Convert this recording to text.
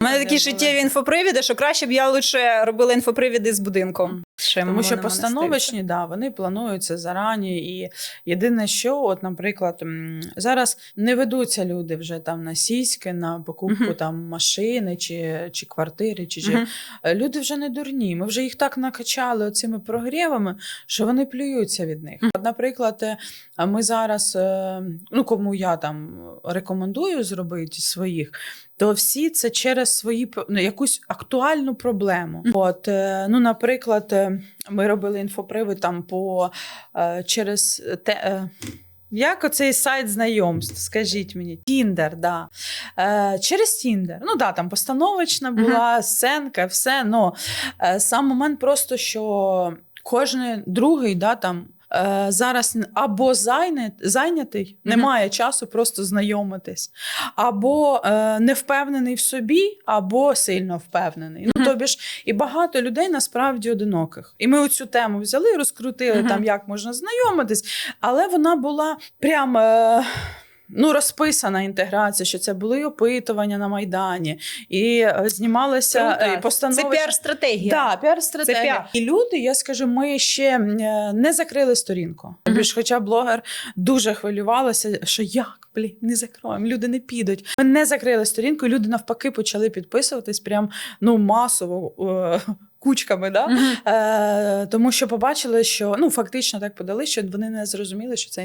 У мене такі життєві інфопривіди, що краще б я лише робила інфопривіди з будинком. Чим Тому що постановочні, да, вони плануються зарані. І єдине, що, от, наприклад, зараз не ведуться люди вже там на сіськи, на покупку Мгм. там машини чи, чи квартири, чи, чи Мгм. Е, люди вже не дурні. Ми вже їх так накачали цими прогрівами, що вони плюються від них. От, наприклад, е, ми зараз, е, ну кому я там рекомендую зробити своїх. То всі це через свої ну, якусь актуальну проблему. От, ну, наприклад, ми робили інфопривид там по е, через те. е, Як оцей сайт знайомств, скажіть мені, Тіндер, да. Е, через Тіндер. Ну да, там постановочна була, сценка, все. Но е, сам момент просто, що кожен другий, да, там. Е, Зараз або зайнят, зайнятий, Мгм. немає часу просто знайомитись, або е, не впевнений в собі, або сильно впевнений. Ну тобі ж і багато людей насправді одиноких. І ми оцю тему взяли, розкрутили Мгм. там, як можна знайомитись, але вона була прям. Е, Ну, розписана інтеграція, що це були опитування на Майдані, і е, знімалися Круто. е, Це піар-стратегія. Да, піар-стратегія. Піар. І люди, я скажу, ми ще е, не закрили сторінку. Мгм. Більш, хоча блогер дуже хвилювалася, що як, блін, не закроємо, люди не підуть. Ми не закрили сторінку, і люди навпаки почали підписуватись прям ну масово. Кучками, да? Мгм. Е, тому що побачили, що ну фактично так подали, що вони не зрозуміли, що це